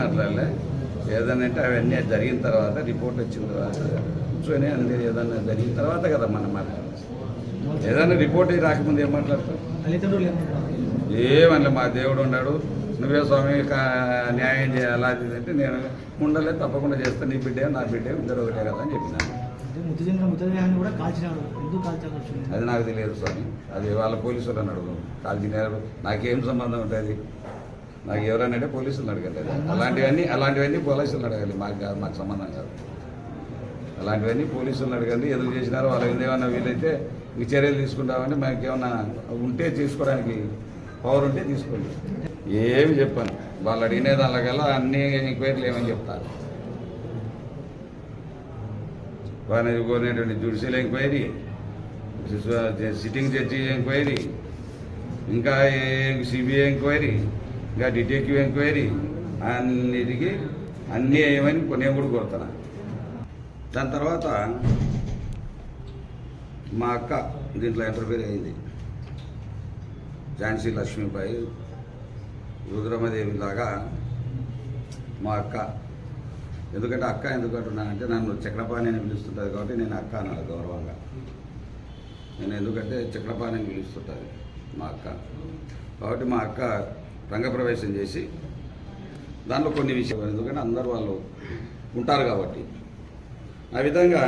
మాట్లాడలే. ఏదైనా అంటే అవన్నీ జరిగిన తర్వాత రిపోర్ట్ వచ్చిన తర్వాత కూర్చొని అన్ని ఏదన్నా జరిగిన తర్వాత కదా మనం మాట్లాడాలి ఏదైనా రిపోర్ట్ రాకముందు ఏం మాట్లాడతాం ఏమన్నా మా దేవుడు ఉన్నాడు. నువ్వే స్వామి న్యాయం చేయాలా అది అంటే నేను ఉండలే తప్పకుండా చేస్తాను నీ బిడ్డే నా బిడ్డే ఇద్దరు ఒకటే కదా అని చెప్పినాను అది నాకు తెలియదు స్వామి. అది వాళ్ళ పోలీసులు అని అడుగు కాల్చినారు. నాకేం సంబంధం ఉంటుంది? నాకు ఎవరైనా అంటే పోలీసులు అడగలేదు. అలాంటివన్నీ అలాంటివన్నీ పోలీసులు అడగాలి. మాకు కాదు మాకు సంబంధం కాదు. అలాంటివన్నీ పోలీసులు అడగండి. ఎదురు చేసినారో వాళ్ళకి ఏమైనా వీలైతే ఇంక చర్యలు తీసుకుంటామని మాకు ఏమన్నా ఉంటే తీసుకోవడానికి పవర్ ఉంటే తీసుకోండి. ఏమి చెప్పాను. వాళ్ళు అడిగిన దానికల్లా అన్ని ఎంక్వైరీలు ఏమని చెప్తారు. వాళ్ళని కోరినటువంటి judicial enquiry sitting judge enquiry ఇంకా సిబిఐ ఎంక్వైరీ ఇంకా డిటెక్టివ్ ఎంక్వైరీ అన్నిటికీ అన్నీ ఏమని నేను కూడా కొడతాను. దాని తర్వాత మా అక్క దీంట్లో ఇంటర్ఫీర్ అయింది. ఝాన్సీ లక్ష్మీబాయి రుద్రమదేవి లాగా మా అక్క. ఎందుకంటే అక్క ఎందుకు అంటున్నానంటే నన్ను చక్రపాణి అని పిలుస్తుంటుంది కాబట్టి నేను అక్క అన్నాడు గౌరవంగా. నేను ఎందుకంటే చక్రపాణి అని పిలుస్తుంటుంది మా అక్క. కాబట్టి మా అక్క రంగప్రవేశం చేసి దాంట్లో కొన్ని విషయాలు. ఎందుకంటే అందరు వాళ్ళు ఉంటారు కాబట్టి. ఆ విధంగా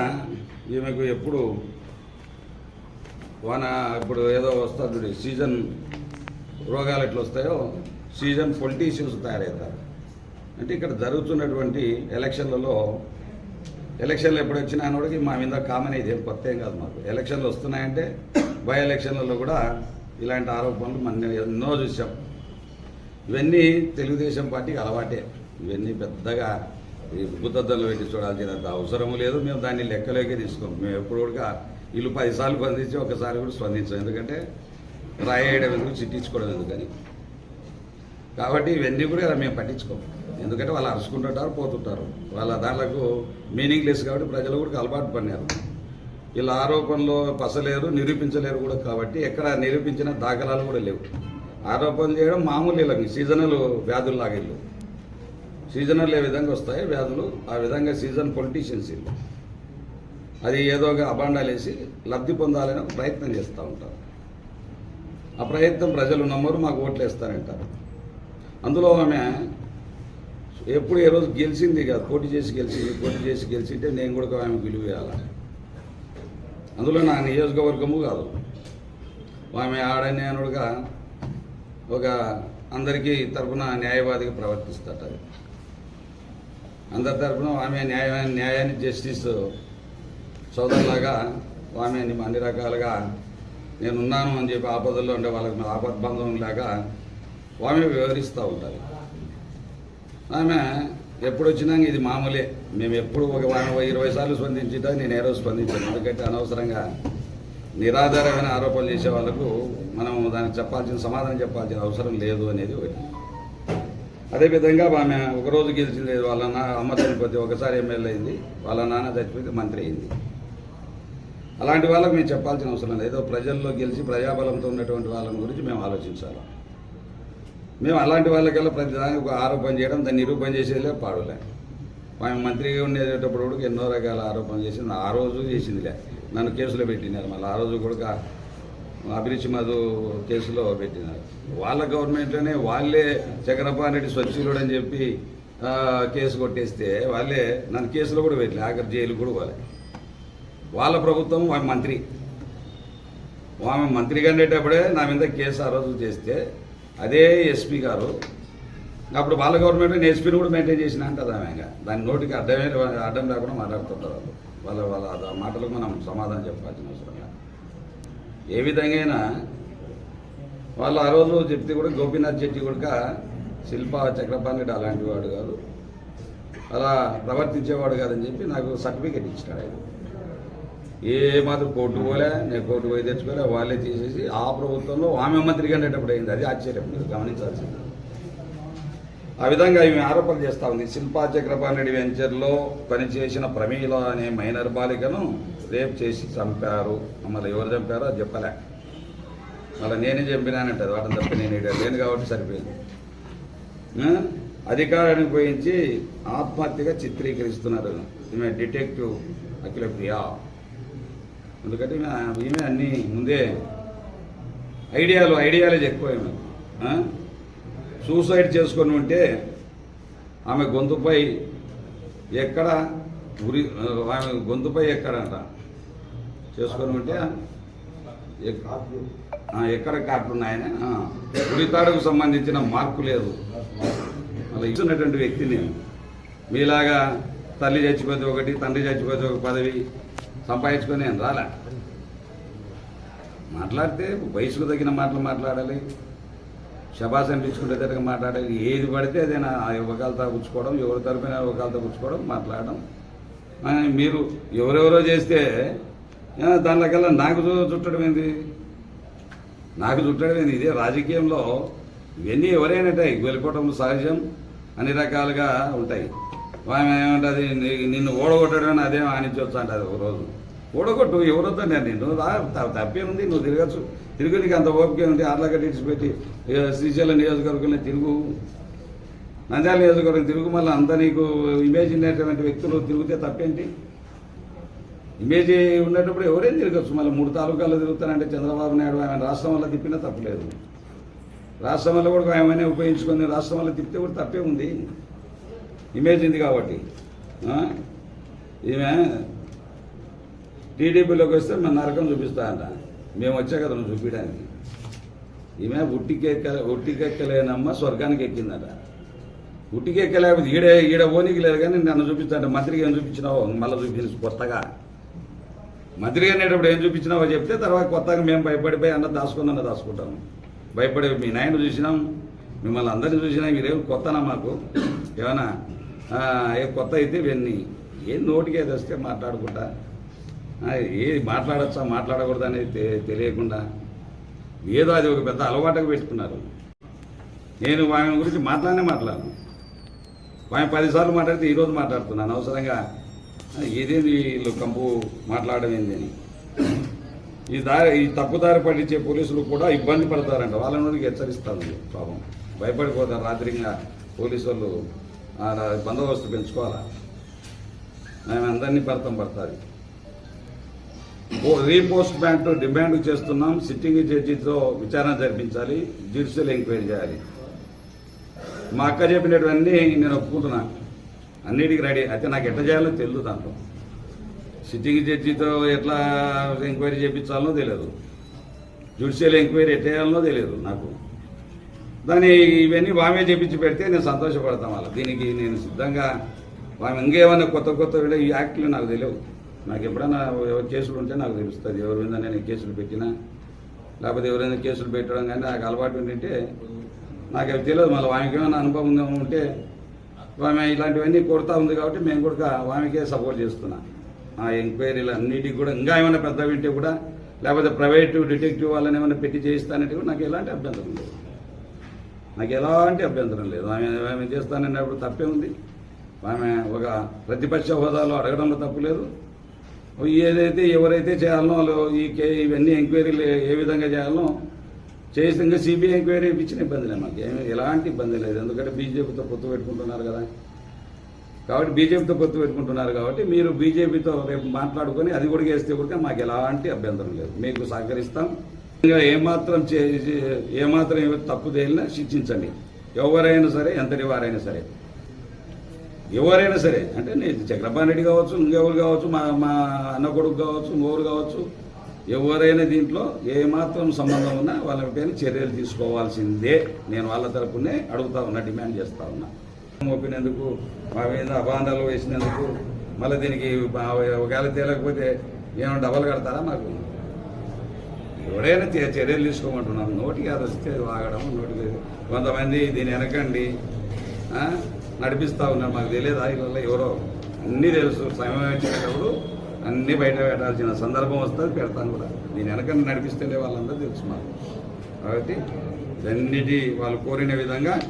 ఈమెకు ఎప్పుడు వాన ఇప్పుడు ఏదో వస్తుంది సీజన్ రోగాలు ఎట్లా వస్తాయో సీజన్ పొలిటీషియన్స్ తయారవుతారు. అంటే ఇక్కడ జరుగుతున్నటువంటి ఎలక్షన్లలో ఎలక్షన్లు ఎప్పుడు వచ్చినా అన్నోడికి మా మీద కామన్ ఇది ఏం కొత్త ఏం కాదు మాకు. ఎలక్షన్లు వస్తున్నాయంటే బై ఎలక్షన్లలో కూడా ఇలాంటి ఆరోపణలు మన ఎన్నో చూసాం. ఇవన్నీ తెలుగుదేశం పార్టీకి అలవాటే. ఇవన్నీ పెద్దగా ఉబ్బుతద్దలు పెట్టి చూడాల్సినంత అవసరము లేదు. మేము దాన్ని లెక్కలోకి తీసుకోము మేము ఎప్పుడు కూడా వీళ్ళు పదిసార్లు స్పందించి ఒకసారి కూడా స్పందించాం. ఎందుకంటే రాయడం ఎందుకు చిట్టించుకోవడం ఎందుకని కాబట్టి ఇవన్నీ కూడా ఇలా మేము పట్టించుకోము ఎందుకంటే వాళ్ళు అరుచుకుంటుంటారు పోతుంటారు. వాళ్ళ దాంట్లకు మీనింగ్లెస్ కాబట్టి ప్రజలు కూడా అలవాటు పడినారు. వీళ్ళ ఆరోపణలు పసలేరు నిరూపించలేరు కూడా కాబట్టి ఎక్కడ నిరూపించిన దాఖలాలు కూడా లేవు. ఆరోపణలు చేయడం మామూలు వీళ్ళకి సీజనల్ వ్యాధులు లాగిళ్ళు సీజనల్ ఏ విధంగా వస్తాయి వ్యాధులు ఆ విధంగా సీజన్ పొలిటీషియన్స్ వీళ్ళు అది ఏదో ఒక వేసి లబ్ధి పొందాలని ఒక ప్రయత్నం చేస్తూ ఉంటారు. ఆ ప్రయత్నం ప్రజలు నమ్మరు మాకు ఓట్లు వేస్తారంటారు. అందులో ఆమె ఎప్పుడు ఏ రోజు గెలిచింది కాదు పోటీ చేసి గెలిచింది పోటీ చేసి గెలిచింటే నేను కూడా ఆమె విలువ ఇవ్వాలి అందులో నా నియోజకవర్గము కాదు. ఆమె ఆడనేనుడుగా ఒక అందరికీ తరపున న్యాయవాదిగా ప్రవర్తిస్తట అది. అందరి తరపున ఆమె న్యాయ న్యాయాన్ని జస్టిస్ సోదరులాగా ఆమె అన్ని రకాలుగా నేను ఉన్నాను అని చెప్పి ఆపదల్లో ఉండే వాళ్ళకి మీద ఆపద్బంధం లాగా ఆమె వివరిస్తూ ఉంటారు. ఆమె ఎప్పుడు వచ్చినా ఇది మామూలే. మేము ఎప్పుడు ఒక వారం ఇరవై సార్లు స్పందించిట నేను ఏ రోజు స్పందించాను. ఎందుకంటే అనవసరంగా నిరాధారమైన ఆరోపణలు చేసే వాళ్ళకు మనం దానికి చెప్పాల్సిన సమాధానం చెప్పాల్సిన అవసరం లేదు అనేది ఒకటి. అదేవిధంగా ఆమె ఒకరోజు గెలిచింది వాళ్ళ నా అమ్మ చనిపోతే ఒకసారి ఎమ్మెల్యే అయింది వాళ్ళ నాన్న చనిపోతే మంత్రి అయింది. అలాంటి వాళ్ళకి మేము చెప్పాల్సిన అవసరం లేదు. ఏదో ప్రజల్లో గెలిచి ప్రజాబలంతో ఉన్నటువంటి వాళ్ళని గురించి మేము ఆలోచించాలి. మేము అలాంటి వాళ్ళకెల్లా ప్రతి దానికి ఒక ఆరోపణ చేయడం దాన్ని నిరూపణ చేసేదిలే పాడులే. ఆమె మంత్రిగా ఉండేటప్పుడు కూడా ఎన్నో రకాల ఆరోపణలు చేసింది ఆ రోజు చేసిందిలే. నన్ను కేసులో పెట్టినారు. మళ్ళీ ఆ రోజు కూడా అభిరుచి మధు కేసులో పెట్టినారు. వాళ్ళ గవర్నమెంట్లోనే వాళ్ళే చక్రపాణి రెడ్డి స్వచ్ఛులుడు అని చెప్పి కేసు కొట్టేస్తే వాళ్ళే నన్ను కేసులో కూడా పెట్టలే. ఆఖరి జైలు కూడా వాళ్ళే వాళ్ళ ప్రభుత్వం ఆమె మంత్రి. ఆమె మంత్రిగా ఉండేటప్పుడే నా మీద కేసు ఆ రోజు చేస్తే అదే ఎస్పీ గారు అప్పుడు వాళ్ళ గవర్నమెంట్ నేను ఎస్పీని కూడా మెయింటైన్ చేసిన కదా ఆమె ఇంకా. దాని నోటికి అడ్డమైన అడ్డం లేకుండా మాట్లాడుతుంటారు వాళ్ళు వాళ్ళ వాళ్ళ మాటలకు మనం సమాధానం చెప్పాల్సిన అవసరం ఏ విధంగా అయినా వాళ్ళు ఆ రోజు చెప్తే కూడా గోపీనాథ్ చెట్టి కూడా శిల్ప చక్రపాణి రెడ్డి అలాంటి వాడు కాదు. అలా ప్రవర్తించేవాడు కాదని చెప్పి నాకు సర్టిఫికేట్ ఇచ్చినాడు ఆయన. ఏ మాత్రం కోర్టు పోలే నేను కోర్టు పోయి తెచ్చుకోలే వాళ్ళే తీసేసి ఆ ప్రభుత్వంలో ఆమె మంత్రిగా ఉండేటప్పుడు అయింది. అది ఆశ్చర్యం. మీరు గమనించాల్సింది. ఆ విధంగా ఈమె ఆరోపణలు చేస్తూ ఉంది. శిల్పా చక్రపాణి రెడ్డి వెంచర్లో పనిచేసిన ప్రమీల అనే మైనర్ బాలికను రేప్ చేసి చంపారు. మళ్ళీ ఎవరు చంపారో చెప్పలే. మళ్ళీ నేనే చంపినానంటది వాటిని తప్ప నేను లేను కాబట్టి సరిపోయింది. అధికారాన్ని ఉపయోగించి ఆత్మహత్యగా చిత్రీకరిస్తున్నారు. ఈమె డిటెక్టివ్ అఖిల ప్రియా. ఎందుకంటే ఈమె- అన్నీ ముందే ఐడియాలు ఐడియాలజీ ఎక్కువ ఈమె. సూసైడ్ చేసుకొని ఉంటే ఆమె గొంతుపై ఎక్కడ ఉరి ఆమె గొంతుపై ఎక్కడంట? చేసుకొని ఉంటే ఎక్కడ ఆ, ఎక్కడ ఉరితాడుకు సంబంధించిన మార్పు లేదు. అలా ఇస్తున్నటువంటి వ్యక్తిని మీలాగా తల్లి చచ్చిపోతే ఒకటి తండ్రి చచ్చిపోతే ఒక పదవి సంపాదించుకొని నేను రాలే. మాట్లాడితే వయసుకు తగిన మాటలు మాట్లాడాలి. శబాస్ అనిపించుకుంటే తగ్గ మాట్లాడాలి ఏది పడితే అదే నా యువకాలతో పుచ్చుకోవడం ఎవరి తరపున యువకాలతో పుచ్చుకోవడం మాట్లాడడం. మీరు ఎవరెవరో చేస్తే ఆ, దానిలోకల్లా నాకు చుట్టడమేంది చుట్టడం ఏంది? నాకు చుట్టడం ఏంది? ఇదే రాజకీయంలో ఇవన్నీ ఎవరైనా వెళ్ళిపోవడం సహజం. అన్ని రకాలుగా ఉంటాయి. ఆమె ఏమంటుంది? నిన్ను ఓడగొట్టడం అదేం ఆనించవచ్చు అంటది ఒక రోజు ఎవరొద్దా నేను నువ్వు రా తప్పే ఉంది నువ్వు తిరగచ్చు. తిరుగు నీకు అంత ఓపిక ఉంది ఆర్లగడ్డ ఇడిచిపెట్టి శ్రీశైలం నియోజకవర్గంలో తిరుగు. నంద్యాల నియోజకవర్గం తిరుగు మళ్ళీ అంత నీకు ఇమేజ్ ఉండేటువంటి వ్యక్తులు తిరిగితే తప్పేంటి? ఇమేజ్ ఉన్నప్పుడు ఎవరేం తిరగచ్చు? మళ్ళీ మూడు తాలూకాల్లో తిరుగుతానంటే చంద్రబాబు నాయుడు ఆయన రాష్ట్రం వల్ల తిప్పినా తప్పలేదు. రాష్ట్రం వల్ల కూడా ఏమైనా ఉపయోగించుకొని రాష్ట్రం వల్ల తిప్పితే కూడా తప్పే ఉంది. ఇమేజ్ ఉంది కాబట్టి ఈమె టీడీపీలోకి వస్తే మన నరకం చూపిస్తా అంట మేము వచ్చా కదా నువ్వు చూపించడానికి. ఈమె ఉట్టికెక్క ఉట్టికెక్కలేనమ్మ స్వర్గానికి ఎక్కిందట. ఉట్టికెక్కలేకపోతే ఈడే ఈడ ఓనికి లేదు కానీ నన్ను చూపిస్తాను మంత్రికి ఏం చూపించినావో? మళ్ళీ చూపించి కొత్తగా. మంత్రి అనేటప్పుడు ఏం చూపించినావో చెప్తే తర్వాత కొత్తగా మేము భయపడిపోయి అన్న దాచుకుందన్న దాచుకుంటాము భయపడి మీ నాయన చూసినాం. మిమ్మల్ని అందరినీ చూసినా. మీరేం కొత్తనా మాకు? ఏమైనా ఏ కొత్త అయితే ఇవన్నీ ఏం నోటికి ఏది వస్తే మాట్లాడుకుంటా. ఏది మాట్లాడచ్చా మాట్లాడకూడదు అనేది తెలియకుండా ఏదో అది ఒక పెద్ద అలవాటుగా పెట్టుకున్నారు. నేను ఆమె గురించి మాట్లాడనే మాట్లాడను. ఆమె పదిసార్లు మాట్లాడితే ఈరోజు మాట్లాడుతున్నాను. అవసరంగా ఏదేది వీళ్ళు కంపు మాట్లాడడం ఏంది అని. ఈ దారి ఈ తప్పుదారి పట్టించే పోలీసులు కూడా ఇబ్బంది పడతారంట. వాళ్ళని హెచ్చరిస్తారు పాపం. భయపడిపోతారు రాత్రిగా పోలీసు వాళ్ళు బందోబస్తు పెంచుకోవాలా? మేము అందరినీ పడతాం పడతారు. రీపోస్ట్ బ్యాంక్ డిమాండ్ చేస్తున్నాం. సిట్టింగ్ జడ్జితో విచారణ జరిపించాలి. జ్యుడిషియల్ ఎంక్వైరీ చేయాలి. మా అక్క చెప్పినటువన్నీ నేను ఒప్పుకుంటున్నా. అన్నిటికీ రెడీ. అయితే నాకు ఎట్లా చేయాలో తెలియదు దాంట్లో. సిట్టింగ్ జడ్జితో ఎట్లా ఎంక్వైరీ చేయించాలనో తెలియదు జ్యుడిషియల్ ఎంక్వైరీ ఎట్లా చేయాలనో తెలియదు నాకు. దాన్ని ఇవన్నీ వామే చేపించి పెడితే నేను సంతోషపడతాం వాళ్ళ. దీనికి నేను సిద్ధంగా వామె. ఇంకేమైనా కొత్త కొత్త ఈ యాక్ట్లు నాకు తెలియదు నాకు ఎప్పుడైనా ఎవరు కేసులు ఉంటే నాకు తెలుస్తుంది. ఎవరి మీద నేను కేసులు పెట్టినా లేకపోతే ఎవరైనా కేసులు పెట్టడం కానీ నాకు అలవాటు ఉంటే నాకు అవి తెలియదు. మళ్ళీ వామెకి ఏమైనా అనుభవం ఉందేమో ఉంటే ఆమె ఇలాంటివన్నీ కొడతా ఉంది కాబట్టి మేము కూడా ఆమెకే సపోర్ట్ చేస్తున్నాం. ఆ ఎంక్వైరీలు అన్నిటికి కూడా ఇంకా ఏమైనా పెద్ద వింటే కూడా లేకపోతే ప్రైవేటు డిటెక్టివ్ వాళ్ళని ఏమైనా పెట్టి చేయిస్తానంటే కూడా నాకు ఎలాంటి అభ్యంతరం లేదు. నాకు ఎలాంటి అభ్యంతరం లేదు. ఆమె ఆమె చేస్తానన్నప్పుడు తప్పే ఉంది. ఆమె ఒక ప్రతిపక్ష హోదాలో అడగడంలో తప్పు లేదు. ఏదైతే ఎవరైతే చేయాలనో ఈ కే ఇవన్నీ ఎంక్వైరీలు ఏ విధంగా చేయాలనో చేసిన సిబిఐ ఎంక్వైరీ ఇచ్చిన ఇబ్బంది లేదు మాకు. ఏమి ఎలాంటి ఇబ్బంది లేదు. ఎందుకంటే బీజేపీతో పొత్తు పెట్టుకుంటున్నారు కదా. కాబట్టి బీజేపీతో పొత్తు పెట్టుకుంటున్నారు కాబట్టి మీరు బీజేపీతో రేపు మాట్లాడుకొని అది కూడా చేస్తే కూడా మాకు ఎలాంటి అభ్యంతరం లేదు. మీకు సహకరిస్తాం. ఇంకా ఏమాత్రం చే- ఏమాత్రం తప్పు తేలినా శిక్షించండి. ఎవరైనా సరే ఎంతటి వారైనా సరే. ఎవరైనా సరే అంటే నేను చక్రపాణి రెడ్డి కావచ్చు ఇంకెవరు కావచ్చు మా మా అన్న కొడుకు కావచ్చు ఇంకొకరు కావచ్చు ఎవరైనా దీంట్లో ఏమాత్రం సంబంధం ఉన్నా వాళ్ళ పైన చర్యలు తీసుకోవాల్సిందే. నేను వాళ్ళ తరపునే అడుగుతా ఉన్నా డిమాండ్ చేస్తా ఉన్నా. మోపినందుకు మా మీద అభాండాలు వేసినందుకు మళ్ళీ దీనికి ఒకవేళ తేలకపోతే ఏమైనా డబల్ కడతారా మాకు? ఎవరైనా చే- చర్యలు తీసుకోమంటున్నాం నోటికి అది వస్తే వాగడం నోటికి కొంతమంది దీని వెనకండి. నడిపిస్తా ఉన్నారు. మాకు తెలియదా ఇలా ఎవరో. అన్నీ తెలుసు. సమయం వచ్చేటప్పుడు అన్నీ బయట పెట్టాల్సిన సందర్భం వస్తుంది పెడతాను కూడా. నేను వెనకన్నా నడిపిస్తేనే వాళ్ళందరూ తెలుసు మాకు. కాబట్టి అన్నిటి వాళ్ళు కోరిన విధంగా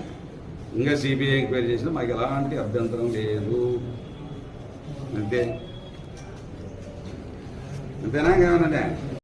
ఇంకా సిబిఐ ఎంక్వైరీ చేసినా మాకు ఎలాంటి అభ్యంతరం లేదు. అంతే. అంతేనా? ఏమన్నా